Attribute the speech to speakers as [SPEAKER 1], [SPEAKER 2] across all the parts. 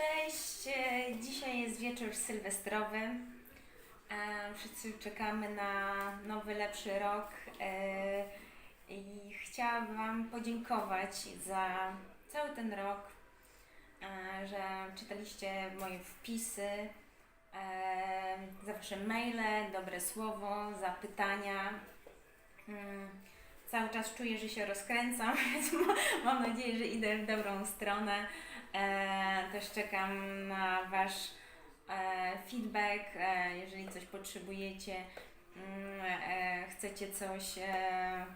[SPEAKER 1] Cześć, dzisiaj jest wieczór sylwestrowy. E, Wszyscy czekamy na nowy, lepszy rok e, i chciałabym Wam podziękować za cały ten rok, e, że czytaliście moje wpisy, za Wasze maile, dobre słowo, za pytania. Mm, Cały czas czuję, że się rozkręcam, więc ma- mam nadzieję, że idę w dobrą stronę. E, też czekam na Wasz e, feedback, e, jeżeli coś potrzebujecie, mm, chcecie coś,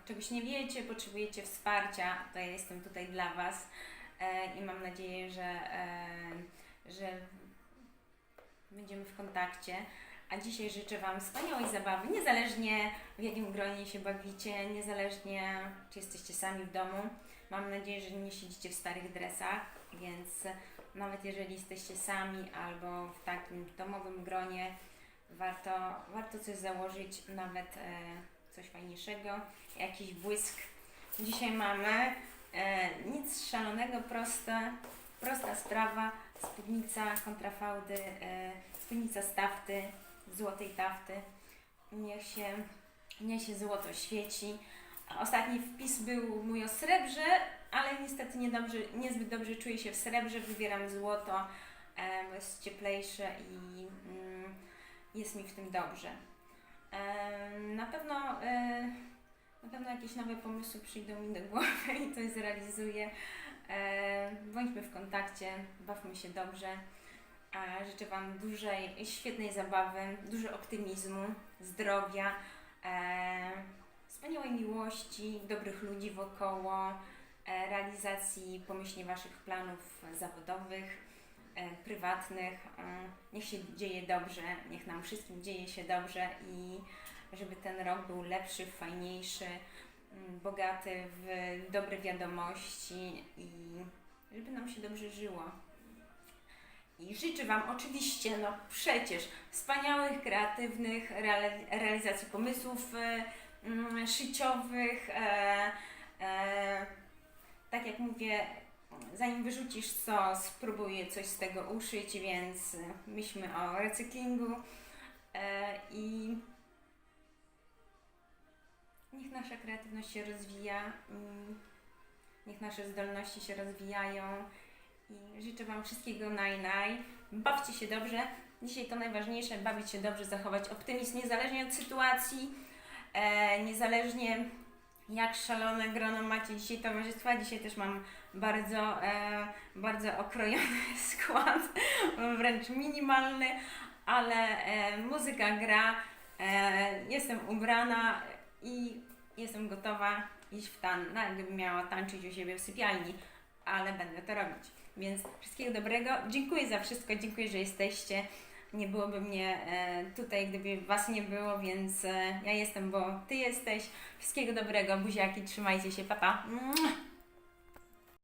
[SPEAKER 1] czegoś nie wiecie, potrzebujecie wsparcia, to ja jestem tutaj dla Was i mam nadzieję, że, że będziemy w kontakcie. A dzisiaj życzę Wam wspaniałej zabawy, niezależnie w jakim gronie się bawicie, niezależnie czy jesteście sami w domu. Mam nadzieję, że nie siedzicie w starych dresach, więc nawet jeżeli jesteście sami albo w takim domowym gronie, warto, warto coś założyć, nawet e, coś fajniejszego, jakiś błysk. Dzisiaj mamy e, nic szalonego, proste, prosta sprawa, spódnica kontrafałdy, e, spódnica z tafty, złotej tafty. Niech się, niech się złoto świeci. Ostatni wpis był mój o srebrze, ale niestety niedobrze, niezbyt dobrze czuję się w srebrze. Wybieram złoto, bo jest cieplejsze i mm, jest mi w tym dobrze. Na pewno e, na pewno jakieś nowe pomysły przyjdą mi do głowy i coś zrealizuję. Bądźmy w kontakcie, bawmy się dobrze. Życzę Wam dużej, świetnej zabawy, dużo optymizmu, zdrowia, wspaniałej miłości, dobrych ludzi wokoło, e, realizacji pomyślnie Waszych planów zawodowych, e, prywatnych. E, niech się dzieje dobrze, niech nam wszystkim dzieje się dobrze i żeby ten rok był lepszy, fajniejszy, mm, bogaty w dobre wiadomości i żeby nam się dobrze żyło. I życzę Wam oczywiście, no przecież, wspaniałych, kreatywnych reali- realizacji pomysłów szyciowych. E, e, tak jak mówię, zanim wyrzucisz co, spróbuję coś z tego uszyć, więc myślmy o recyklingu e, i niech nasza kreatywność się rozwija, i niech nasze zdolności się rozwijają i życzę Wam wszystkiego naj, naj. Bawcie się dobrze. Dzisiaj to najważniejsze, bawić się dobrze, zachować optymizm niezależnie od sytuacji, e, niezależnie jak szalone grono macie dzisiaj towarzystwa. Dzisiaj też mam bardzo, e, bardzo okrojony skład, wręcz minimalny, ale e, muzyka gra, e, jestem ubrana i jestem gotowa iść w tan, nawet gdybym miała tańczyć u siebie w sypialni, ale będę to robić. Więc wszystkiego dobrego. Dziękuję za wszystko, dziękuję, że jesteście. Nie byłoby mnie e, tutaj, gdyby Was nie było, więc e, ja jestem, bo Ty jesteś. Wszystkiego dobrego, buziaki, trzymajcie się, papa. Pa.